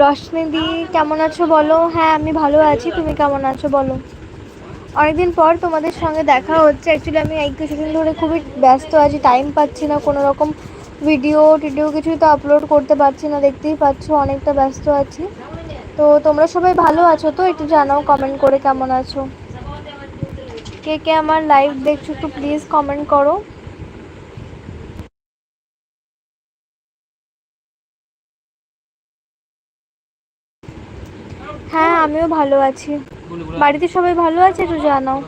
রশ্মি দি কেমন আছো বলো? হ্যাঁ আমি ভালো আছি। তুমি কেমন আছো বলো? অনেকদিন পর তোমাদের সঙ্গে দেখা হচ্ছে। অ্যাকচুয়ালি আমি এই কিছুদিন ধরে খুবই ব্যস্ত আছি। টাইম পাচ্ছি না। কোনো রকম ভিডিও টিডিও কিছুই তো আপলোড করতে পারছি না। দেখতেই পাচ্ছ, অনেকটা ব্যস্ত আছি। তো তোমরা সবাই ভালো আছো তো? একটু জানাও কমেন্ট করে কেমন আছো? কে কে আমার লাইভ দেখছ, একটু প্লিজ কমেন্ট করো। হ্যাঁ আমিও ভালো আছি। বাড়িতে সবাই ভালো আছে একটু জানাও।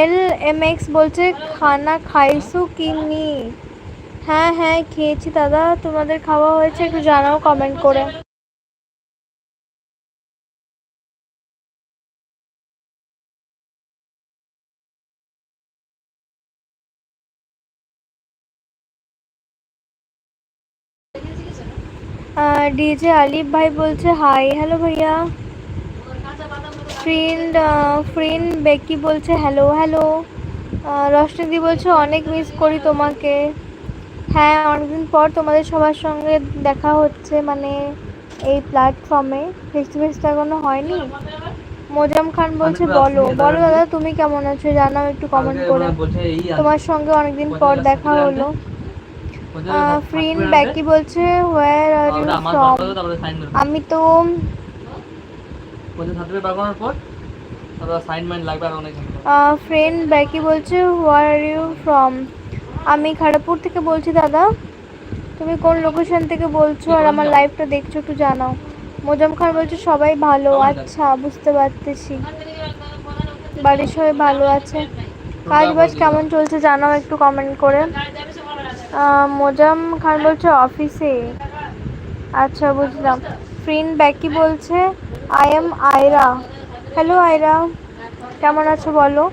এল এম এক্স বলছে, খানা খাইছো কি নি? হ্যাঁ হ্যাঁ খেয়েছি দাদা, তোমাদের খাওয়া হয়েছে, একটু জানাও কমেন্ট করে। ডিজে আলিফ ভাই বলছে হাই হ্যালো ভাইয়া. ফ্রেন্ড ফ্রেন্ড বেকি বলছে হ্যালো হ্যালো রশ্মিদি বলছে অনেক মিস করি তোমাকে. হ্যাঁ অনেকদিন পর তোমাদের সবার সঙ্গে দেখা হচ্ছে মানে এই প্ল্যাটফর্মে ফেস টু ফেস তো এখনও হয়নি। মোজাম খান বলছে বলো বলো দাদা। তুমি কেমন আছো? জানাও একটু কমেন্ট করে। তোমার সঙ্গে অনেকদিন পর দেখা হলো? ফ্রিন ব্যাকি বলছে? হোয়ার আর ইউ ফ্রম আমি তো ফ্রেন্ড ব্যাকি বলছে? হোয়ার আর ইউ ফ্রম আমি খড়গপুর থেকে বলছি দাদা। তুমি কোন লোকেশন থেকে বলছো? আর আমার লাইভটা দেখছ একটু জানাও। মোজাম খান বলছে সবাই ভালো। আচ্ছা বুঝতে পারতেছি। বাড়ির সবাই ভালো আছে। কাজ বাজ কেমন চলছে জানাও একটু কমেন্ট করে। মোজাম খান বলছে অফিসে আচ্ছা বুঝলাম। ফ্রিন ব্যাকি বলছে I am Ayra hello Ayra কেমন আছো বলো?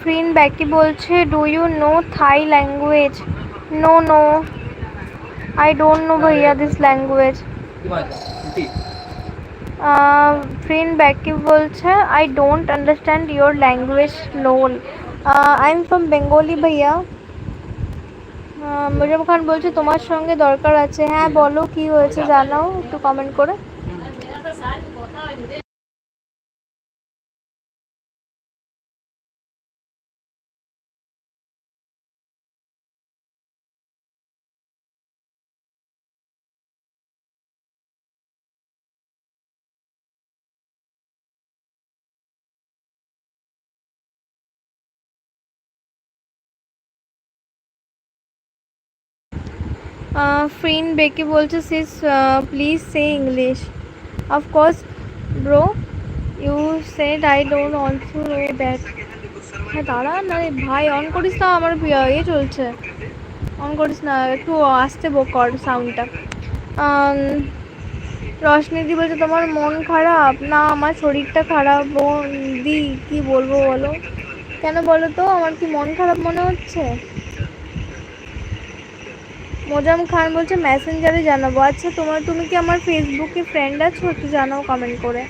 ফ্রিন ব্যাকি বলছে do you know Thai language no no I don't know ভাইয়া দিস ল্যাঙ্গুয়েজ ফ্রিন ব্যাকি বলছে I don't understand your language known I am from Bengali ভাইয়া মুজম খান বলছে, তোমার সঙ্গে দরকার আছে। হ্যাঁ বলো, কি হয়েছে জানাও, একটু কমেন্ট করে। ফ্রিন বেকি বলছে sis please say English of course bro you said I don't also know that হ্যাঁ দাঁড়া না ভাই অন করিস না, আমার ইয়ে চলছে। অন করিস না, একটু আসতে কর সাউন্ডটা রশ্মিদি বলছে, তোমার মন খারাপ? না, আমার শরীরটা খারাপ বোন দি কি বলব বলো? কেন বলো তো? আমার কি মন খারাপ মনে হচ্ছে? মোজাম খান বলছে মেসেঞ্জারে জানাব। আচ্ছা তোমার, তুমি কি আমার ফেসবুকে ফ্রেন্ড আছো? একটু জানাও কমেন্ট করে।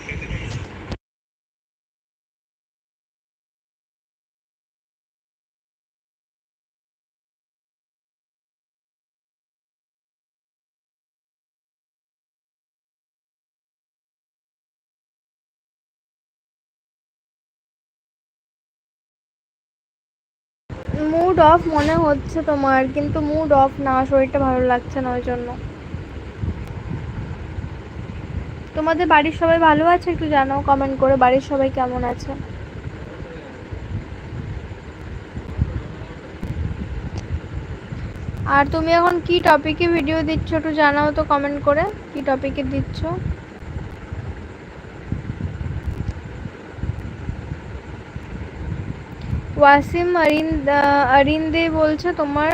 মুড অফ মনে হচ্ছে তোমার, কিন্তু মুড অফ না, শরীরটা ভালো লাগছে না ওই জন্য। তোমাদের বাড়ির সবাই ভালো আছে একটু জানাও কমেন্ট করে, বাড়ির সবাই কেমন আছে? আর তুমি এখন কি টপিকে ভিডিও দিচ্ছ একটু জানাও তো কমেন্ট করে, কি টপিকে দিচ্ছ? ওয়াসিম আরিন্দে বলছে, তোমার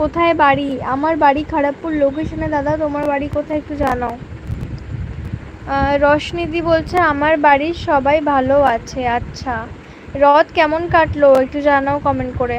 কোথায় বাড়ি? আমার বাড়ি খারাপপুর লোকেশনে দাদা, তোমার বাড়ি কোথায় একটু জানাও। রশনিদি বলছে, আমার বাড়ির সবাই ভালো আছে। আচ্ছা। রথ কেমন কাটলো? একটু জানাও কমেন্ট করে।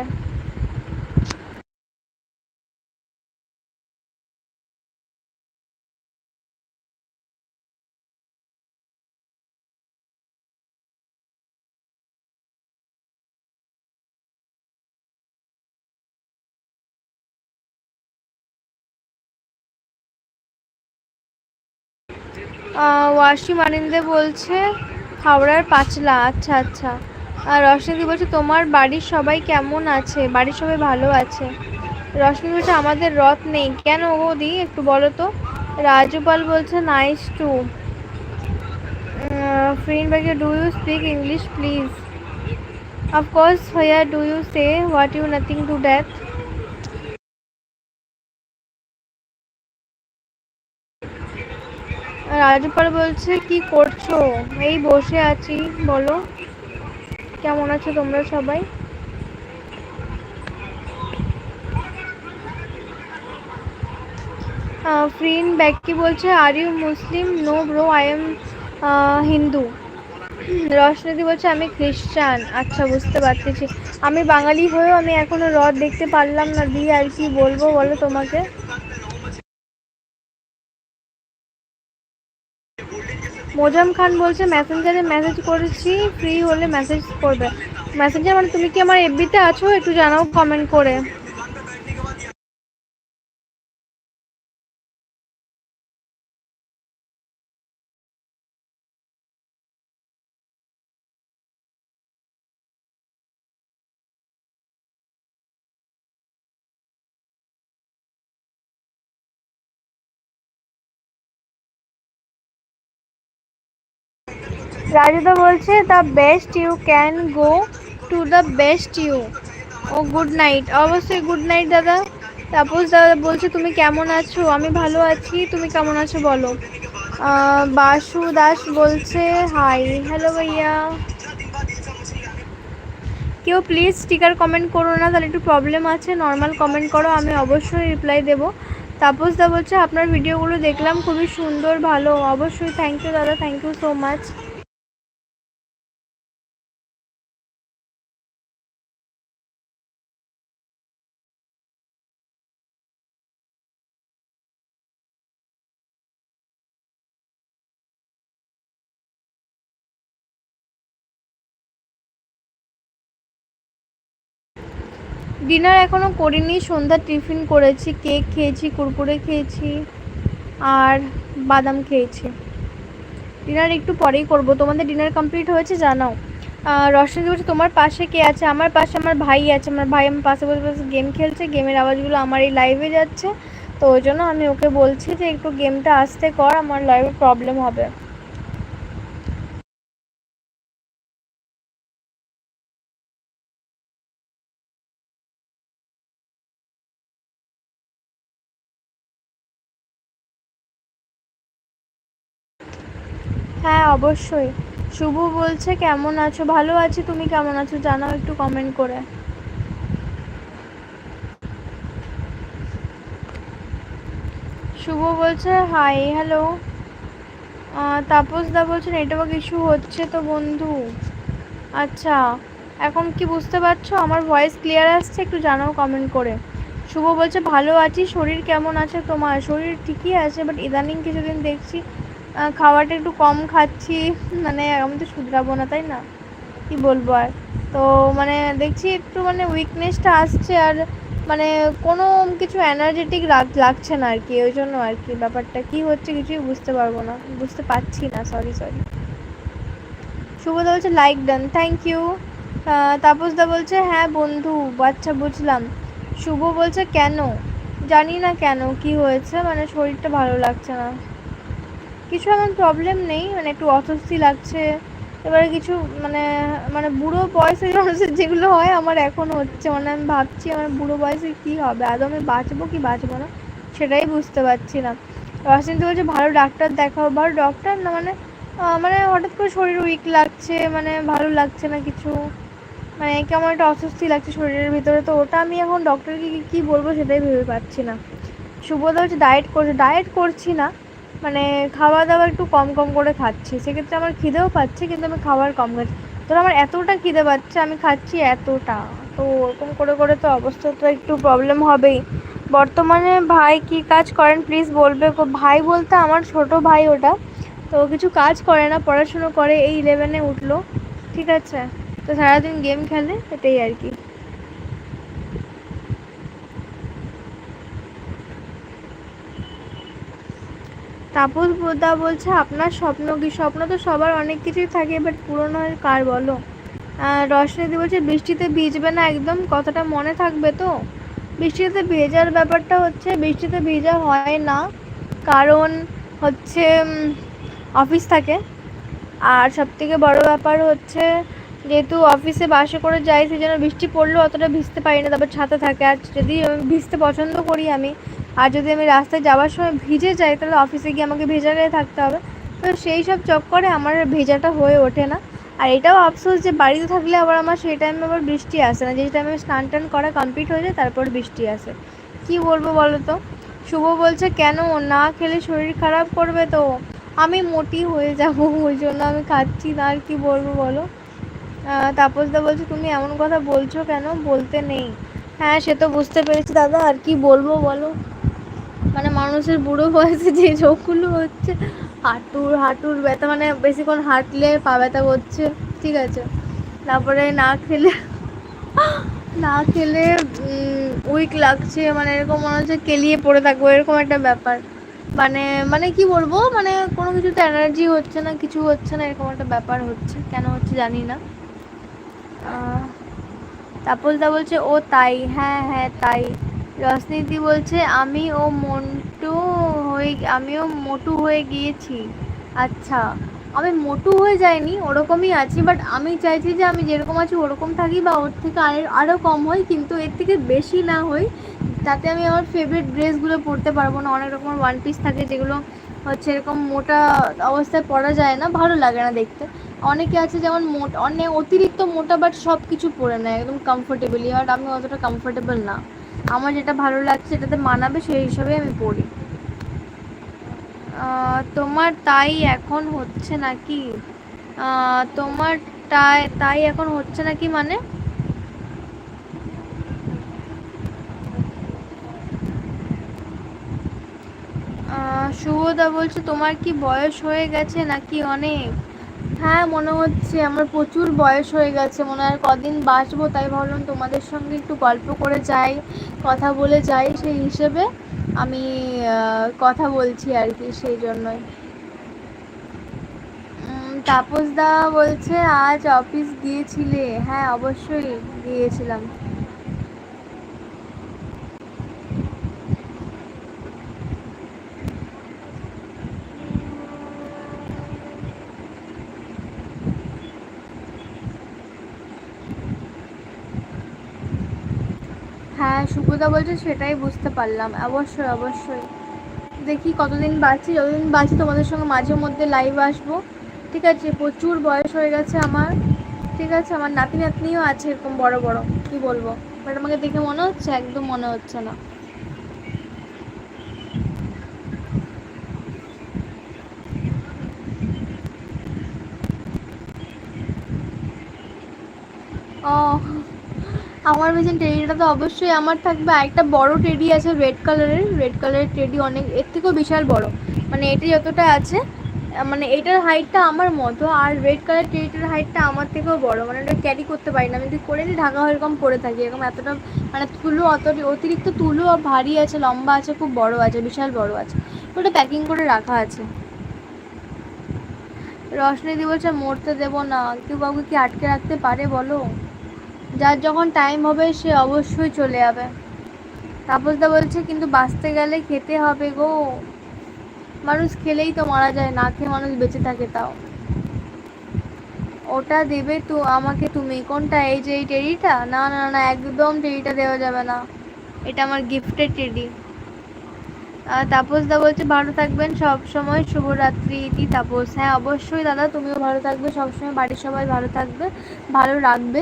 ওয়াসি মানিন্দে বলছে, হাওড়ার পাঁচলা আচ্ছা আচ্ছা। আর রশ্মিদি বলছে, তোমার বাড়ির সবাই কেমন আছে? বাড়ির সবাই ভালো আছে? রশ্মি বলছে, আমাদের রথ নেই। কেন ও দি, একটু বলো তো? রাজুপাল বলছে nice to friend Becky do you speak English please of course where do you say what you nothing to death Rajupal বলছে, কি করছ? এই বসে আছি, বলো। কেমন আছো তোমরা সবাই? ফ্রিন ব্যাকি বলছে are you Muslim no bro I am Hindu রশনীদি বলছে, আমি খ্রিস্টান আচ্ছা বুঝতে পারতেছি। আমি বাঙালি হয়েও আমি এখনও রথ দেখতে পারলাম না, দিয়ে আর কি বলব বলো তোমাকে? মোজাম খান বলছে মেসেঞ্জারে মেসেজ করেছি ফ্রি হলে মেসেজ করবে। মেসেঞ্জার মানে তুমি কি আমার এফবিতে আছো? একটু জানাও কমেন্ট করে। রাজুদা বলছে the best you can go to the best you oh good night অবশ্যই গুড নাইট দাদা। তাপস দাদা বলছে, তুমি কেমন আছো? আমি ভালো আছি, তুমি কেমন আছো বলো। বাসু দাস বলছে হাই হ্যালো ভাইয়া। কেউ প্লিজ স্টিকার কমেন্ট করো না, তাহলে একটু প্রবলেম আছে নর্মাল কমেন্ট করো, আমি অবশ্যই রিপ্লাই দেবো। তাপস দা বলছে, আপনার ভিডিওগুলো দেখলাম, খুবই সুন্দর, ভালো। অবশ্যই থ্যাংক ইউ দাদা thank you so much dinner এখনও করিনি, সন্ধ্যা টিফিন করেছি, কেক খেয়েছি, কুরকুরে খেয়েছি, আর বাদাম খেয়েছি। ডিনার একটু পরেই করব। তোমাদের ডিনার কমপ্লিট হয়েছে জানাও। রশনি বলছে, তোমার পাশে কে আছে? আমার পাশে আমার ভাই আছে। আমার ভাই আমার পাশে বসে বসে গেম খেলছে। গেমের আওয়াজগুলো আমার এই লাইভে যাচ্ছে। তো ওই জন্য আমি ওকে বলছি যে, একটু গেমটা আসতে কর, আমার লাইভে প্রবলেম হবে হ্যাঁ অবশ্যই। শুভ বলছে, কেমন আছো? ভালো আছি, তুমি কেমন আছো? জানাও একটু কমেন্ট করে। শুভ বলছে হাই হ্যালো তাপস দা বলছে নেটওয়ার্ক ইস্যু হচ্ছে তো বন্ধু। আচ্ছা এখন কি বুঝতে পারছ? আমার ভয়েস ক্লিয়ার আসছে, একটু জানাও কমেন্ট করে। শুভ বলছে, ভালো আছি, শরীর কেমন আছে তোমার? শরীর ঠিকই আছে বাট ইদানিং কিছুদিন দেখছি খাওয়াটা একটু কম খাচ্ছি। মানে আমি তো শুধরাবো না, তাই না? কি বলব আর? তো মানে দেখছি একটু মানে উইকনেসটা আসছে আর মানে কোনো কিছু এনার্জেটিক লাগছে না আর কি ওই জন্য আর কি ব্যাপারটা। কি হচ্ছে কিছুই বুঝতে পারব না, বুঝতে পারছি না সরি সরি শুভদা বলছে লাইক ডান থ্যাংক ইউ তাপসদা বলছে হ্যাঁ বন্ধু বাচ্চা বুঝলাম। শুভ বলছে, কেন? জানি না কেন, কি হয়েছে মানে শরীরটা ভালো লাগছে না। কিছু এমন প্রবলেম নেই মানে একটু অস্বস্তি লাগছে। এবারে কিছু মানে মানে বুড়ো বয়সের মানুষের যেগুলো হয়, আমার এখন হচ্ছে মানে আমি ভাবছি আমার বুড়ো বয়সে কী হবে, আদৌ আমি বাঁচবো কি বাঁচবো না, সেটাই বুঝতে পারছি না। তো বলছে, ভালো ডাক্তার দেখাও, ভালো ডক্টর না মানে মানে হঠাৎ করে শরীর উইক লাগছে মানে ভালো লাগছে না কিছু মানে কেমন একটা অস্বস্তি লাগছে শরীরের ভিতরে। তো ওটা আমি এখন ডক্টরকে কী বলব সেটাই ভেবে পাচ্ছি না। সুবোধা হচ্ছে ডায়েট করছে ডায়েট করছি না। মানে খাওয়া দাওয়া একটু কম কম করে খাচ্ছি। সেক্ষেত্রে আমার খিদেও পাচ্ছে, কিন্তু আমি খাবার কম খাচ্ছি। তোর আমার এতটা খিদে পাচ্ছে, আমি খাচ্ছি এতটা। তো ওরকম করে করে তো অবস্থা তো একটু প্রবলেম হবেই। বর্তমানে ভাই কি কাজ করেন প্লিজ বলবে। ভাই বলতে আমার ছোট ভাই ওটা। তো কিছু কাজ করে না, পড়াশুনো করে, এই ইলেভেনে উঠল। ঠিক আছে? তো সারাদিন গেম খেলে, এটাই আর কি। তাপস দা বলছে, আপনার স্বপ্ন কি? স্বপ্ন তো সবার অনেক কিছুই থাকে বাট হয় কার বলো? রশনিদি বলছে, বৃষ্টিতে ভিজবে না একদম, কথাটা মনে থাকবে তো? বৃষ্টিতে ভেজার ব্যাপারটা হচ্ছে, বৃষ্টিতে ভেজা হয় না, কারণ হচ্ছে অফিস থাকে। আর সবথেকে বড় ব্যাপার হচ্ছে, যেহেতু অফিসে বাসে করে যাই সেই জন্য বৃষ্টি পড়লেও অতটা ভিজতে পারি না, তারপর ছাতা থাকে। আর যদি ভিজতে পছন্দ করি আমি আর যদি আমি রাস্তায় যাওয়ার সময় ভিজে যাই, তাহলে অফিসে গিয়ে আমাকে ভেজা গায়ে থাকতে হবে। তো সেই সব চক্করে আমার ভেজাটা হয়ে ওঠে না। আর এটাও আফসোস যে বাড়িতে থাকলে আবার আমার সেই টাইমে আবার বৃষ্টি আসে না। যে টাইমে স্নান টান করা কমপ্লিট হয়ে যায়, তারপর বৃষ্টি আসে। কি বলব বলো তো? শুভ বলছে, কেন? না খেলে শরীর খারাপ করবে তো। আমি মোটি হয়ে যাব, ওই জন্য আমি খাচ্ছি না আর কি বলব বলো? তাপসদা বলছে, তুমি এমন কথা বলছো কেন? বলতে নেই। হ্যাঁ সে তো বুঝতে পেরেছি দাদা, আর কি বলব বলো? মানে মানুষের বুড়ো বয়সে যে চোখগুলো হচ্ছে, হাঁটুর হাঁটুর ব্যথা মানে বেশিক্ষণ হাঁটলে পা ব্যথা করছে, ঠিক আছে? তারপরে না খেলে না খেলে উইক লাগছে মানে এরকম মনে হচ্ছে কেলিয়ে পড়ে থাকব, এরকম একটা ব্যাপার। মানে মানে কি বলব মানে কোনো কিছুতে এনার্জি হচ্ছে না, কিছু হচ্ছে না, এরকম একটা ব্যাপার হচ্ছে, কেন হচ্ছে জানি না। তাপসদা বলছে, ও তাই হ্যাঁ হ্যাঁ তাই। রশ্মিদি বলছে, আমি ও মন্টু হয়ে, আমিও মোটু হয়ে গিয়েছি। আচ্ছা আমি মোটু হয়ে যাইনি, ওরকমই আছি বাট আমি চাইছি যে আমি যেরকম আছি, ওরকম থাকি বা ওর থেকে আরও আরও কম হই, কিন্তু এর থেকে বেশি না হই। তাতে আমি আমার ফেভারিট ড্রেসগুলো পরতে পারব না, অনেক রকমের ওয়ান পিস থাকে যেগুলো হচ্ছে এরকম মোটা অবস্থায় পরা যায় না, ভালো লাগে না দেখতে। অনেকে আছে যেমন মোটা অনেক অতিরিক্ত মোটা বাট সব কিছু পরে নেয়, একদম কমফোর্টেবলি বাট আমি অতটা কমফোর্টেবল না। আমার যেটা ভালো লাগছে এটাতে মানাবে, সেই হিসাবে আমি পড়ি তোমার তাই এখন হচ্ছে নাকি? তোমার তাই তাই এখন হচ্ছে নাকি মানে? শুভদা বলছে, তোমার কি বয়স হয়ে গেছে নাকি অনেক? হ্যাঁ মনে হচ্ছে। আমার প্রচুর বয়স হয়ে গেছে। মনে হয় কদিন বাঁচবো, তাই ভাবলাম তোমাদের সঙ্গে একটু গল্প করে যাই, কথা বলে যাই। সেই হিসেবে আমি কথা বলছি আর কি সেই জন্যই। তাপসদা বলছে, আজ অফিস গিয়েছিলে? হ্যাঁ অবশ্যই গিয়েছিলাম। হ্যাঁ সুব্রতা বলছে সেটাই বুঝতে পারলাম। অবশ্যই অবশ্যই। দেখি কতদিন বাঁচি, যতদিন বাঁচি তোমাদের সঙ্গে মাঝে মধ্যে লাইভ আসব। ঠিক আছে, প্রচুর বয়স হয়ে গেছে আমার। ঠিক আছে, আমার নাতি নাতনিও আছে এরকম বড় বড়, কি বলব? বাট আমাকে দেখে মনে হচ্ছে, একদম মনে হচ্ছে না ও আমার ভেবেছেন টেডিটা তো অবশ্যই আমার থাকবে। আরেকটা বড় টেডি আছে রেড কালারের রেড কালারের টেডি অনেক এর থেকেও বিশাল বড়। মানে এটি যতটা আছে মানে এটার হাইটটা আমার মতো। আর রেড কালার টেডিটার হাইটটা আমার থেকেও বড়। মানে ওটা ক্যারি করতে পারি না। আমি যদি করে নিই, ঢাকা এরকম পরে থাকি। এরকম এতটা মানে তুলো অত অতিরিক্ত তুলো ভারী আছে, লম্বা আছে, খুব বড় আছে, বিশাল বড় আছে। ওটা প্যাকিং করে রাখা আছে। রশনি বলছে মরতে দেবো না। কেউ কাউকে কি আটকে রাখতে পারে বলো? যার যখন টাইম হবে, সে অবশ্যই চলে যাবে। তাপসদা বলছে, কিন্তু বাঁচতে গেলে খেতে হবে গো। মানুষ খেলেই তো মারা যায়, না খেয়ে মানুষ বেঁচে থাকে তাও। ওটা দেবে তো আমাকে তুমি। কোনটা? এই যে এই টেডিটা না না না একদম টেডিটা দেওয়া যাবে না। এটা আমার গিফটের টেডি। তাপসদা বলছে, ভালো থাকবেন সব সময় শুভরাত্রি, ইতি তাপস। হ্যাঁ অবশ্যই দাদা, তুমিও ভালো থাকবে সবসময়। বাড়ির সবাই ভালো থাকবে, ভালো রাখবে।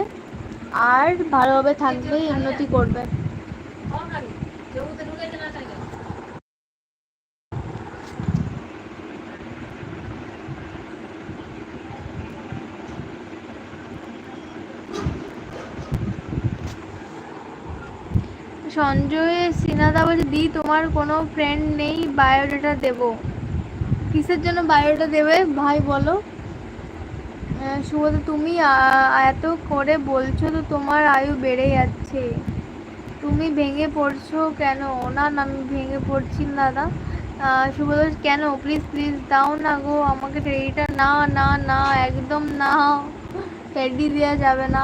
আর ভালোভাবে থাকবে উন্নতি করবে। সঞ্জয় সিনহা বলছে, দি, তোমার কোনো ফ্রেন্ড নেই, বায়োডাটা দেবো। কিসের জন্য বায়োডাটা দেবে? ভাই, বলো। আহ, শুভদা তুমি এত করে বলছো তো তোমার আয়ু বেড়ে যাচ্ছে। তুমি ভেঙে পড়ছো কেন? না না আমি ভেঙে পড়ছি না দাদা শুভদা কেন? প্লিজ প্লিজ দাও না গো আমাকে টেডিটা না না না একদম না। টেডি দেওয়া যাবে না।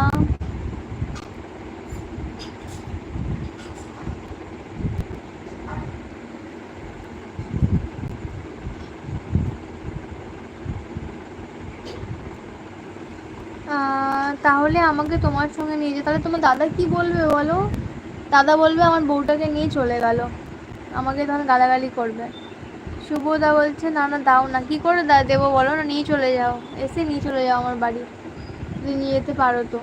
তাহলে আমাকে তোমার সঙ্গে নিয়ে যে তাহলে তোমার দাদা কি বলবে বলো? দাদা বলবে আমার বউটাকে নিয়ে চলে গেল। আমাকে তখন গালাগালি করবে। শুভদা বলছে, না না, দাও না। কি করে দা, দেবো বলো না, নিয়ে চলে যাও। এসে নিয়ে চলে যাও আমার বাড়ি। নিয়ে যেতে পারো তো।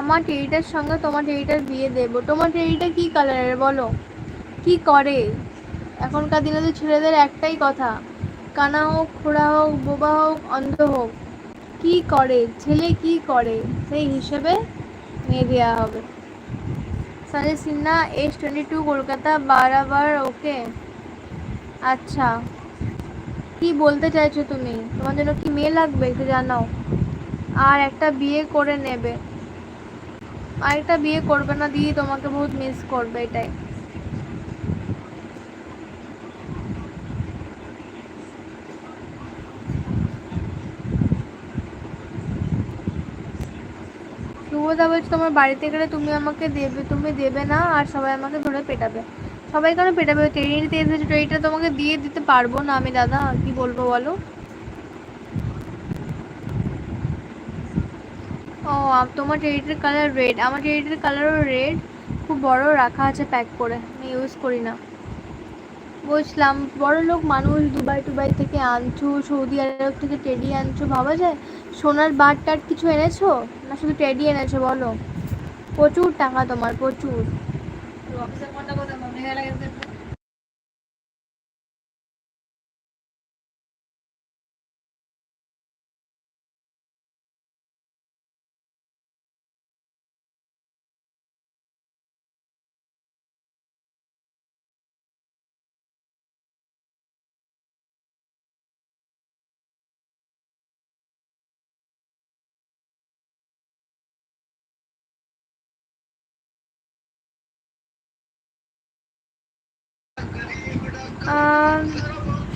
আমার টেরিটার সঙ্গে তোমার টেরিটার বিয়ে দেবো। তোমার টেরিটা কি কালারের বলো? কি করে? এখনকার দিনে তো ছেলেদের একটাই কথা, কানা হোক, খোড়া হোক, বোবা হোক, অন্ধ হোক। কি করে? ছেলে কি করে? সেই হিসেবে মেয়ে দেওয়া হবে। Sanjay Sinha S twenty two Kolkata, Barabar, okay? আচ্ছা। কি বলতে চাইছো তুমি? তোমার জন্য কি মেয়ে লাগবে একটু জানাও। আর একটা বিয়ে করে নেবে। আরেকটা বিয়ে করবে না দিয়ে তোমাকে বহুত মিস করবে এটাই। শুভদা বলছে, তোমার বাড়িতে গেলে তুমি আমাকে দেবে, তুমি দেবে না আর সবাই আমাকে ধরে পেটাবে। সবাই কেন পেটাবে? ট্রেনিতে এসেছে ট্রেনিটা তোমাকে দিয়ে দিতে পারব না আমি, দাদা। কি বলব বলো? ও তোমার টেরিটের কালার রেড আমার টেরিটের কালারও রেড খুব বড় রাখা আছে প্যাক করে আমি ইউজ করি না। বুঝলাম বড় লোক মানুষ দুবাই টুবাই থেকে আনছো সৌদি আরব থেকে টেডি আনছো ভাবা যায়? সোনার বার টার কিছু এনেছো? না শুধু টেডি এনেছো বলো। প্রচুর টাকা তোমার প্রচুর। আহ,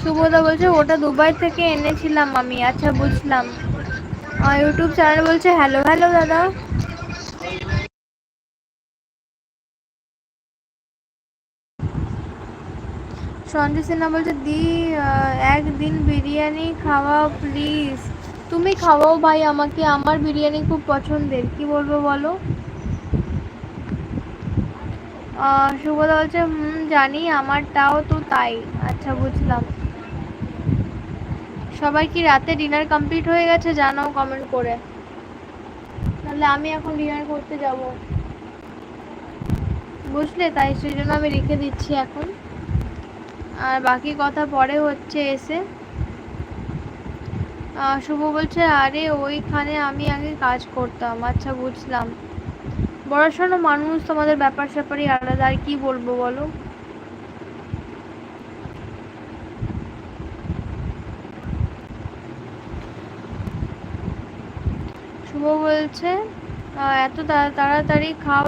শুভদা বলছে, ওটা দুবাই থেকে এনেছিলাম আমি আচ্ছা বুঝলাম। ইউটিউব চ্যানেল বলছে, হ্যালো হ্যালো দাদা। সঞ্জয় সিনহা বলছে, দি একদিন বিরিয়ানি খাওয়া প্লিজ তুমি খাওয়াও ভাই আমাকে, আমার বিরিয়ানি খুব পছন্দের, কি বলব বলো? শুভদা বলছে, হুম, জানি, আমারটাও তো তাই। আচ্ছা বুঝলাম। সবাই কি রাতে ডিনার কমপ্লিট হয়ে গেছে জানাও কমেন্ট করে। তাহলে আমি এখন ডিনার করতে যাব। বুঝলে? তাই সেই জন্য আমি রেখে দিচ্ছি এখন। আর বাকি কথা পরে হচ্ছে এসে। শুভ বলছে, আরে, ওইখানে আমি আগে কাজ করতাম। আচ্ছা বুঝলাম। পড়াশোনা মানুষ, তোমাদের ব্যাপার স্যাপারই আলাদা। আর কি বলব বলো? শুভ বলছে এত তা- তাড়াতাড়ি খাও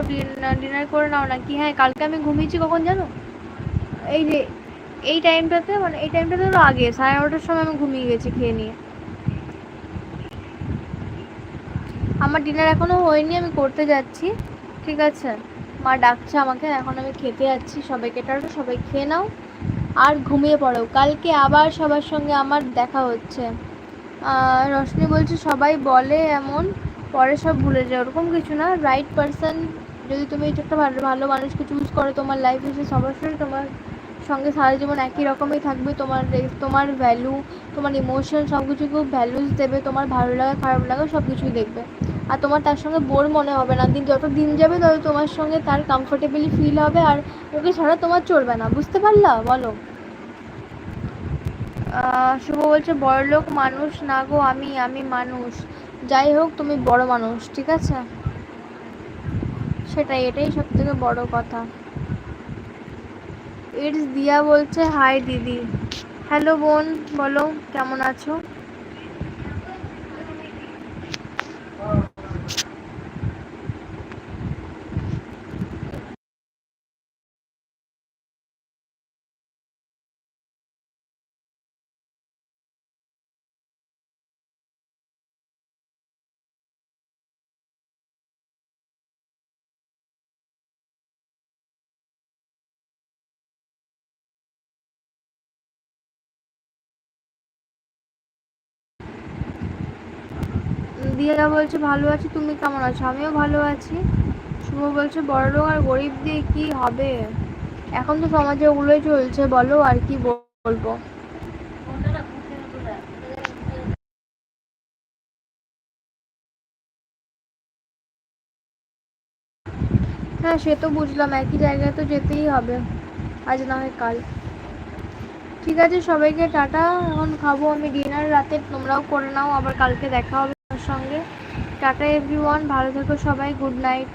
ডিনার করে নাও নাকি? হ্যাঁ কালকে আমি ঘুমিয়েছি কখন জানো? এই যে, এই টাইমটাতে মানে এই টাইমটাতে হলো আগে, সাড়ে এগারোটার সময় আমি ঘুমিয়ে গেছি খেয়ে নিয়ে। আমার ডিনার এখনও হয়নি, আমি করতে যাচ্ছি, ঠিক আছে। মা ডাকছে আমাকে, এখন আমি খেতে যাচ্ছি, সবাইকে টাটা, সবাই খেয়ে নাও, আর ঘুমিয়ে পড়ো। কালকে আবার সবার সঙ্গে আমার দেখা হচ্ছে। রশনি বলছে, সবাই বলে এমন পরে সব ভুলে যায় ওরকম কিছু না। রাইট পারসন যদি তুমি একটা ভালো ভালো মানুষকে চুজ করো, তোমার লাইফে সে অবশ্যই তোমার সঙ্গে সারা জীবন একই রকমই থাকবে। তোমার তোমার ভ্যালু তোমার ইমোশন সব কিছু খুব ভ্যালুস দেবে। তোমার ভালো লাগা, খারাপ লাগা সব কিছুই দেখবে। আর তোমার তার সঙ্গে বোর মনে হবে না। দিন, যত দিন যাবে, তত তোমার সঙ্গে তার কমফোর্টেবলি ফিল হবে। আর ওকে ছাড়া তোমার চলবে না। বুঝতে পারলা? বলো। শুভ বলছে, বড়লোক মানুষ, না গো, আমি আমি মানুষ। যাই হোক, তুমি বড় মানুষ, ঠিক আছে? সেটাই, এটাই সব থেকে বড় কথা। ইটস দিয়া বলছে হাই দিদি। হ্যালো বোন, বলো, কেমন আছো? দিয়া বলছে, ভালো আছি, তুমি কেমন আছো? আমিও ভালো আছি। শুভ বলছে বড়লোক আর গরিব দিয়ে কি হবে? এখন তো সমাজে ওগুলোই চলছে, বলো আর কি বলব? হ্যাঁ সে তো বুঝলাম, একই জায়গায় তো যেতেই হবে, আজ না হয় কাল। ঠিক আছে, সবাইকে টাটা, এখন খাব আমি ডিনার রাতে, তোমরাও করে নাও, আবার কালকে দেখা হবে। সঙ্গে। Tata everyone. ভালো থেকো সবাই। Good night.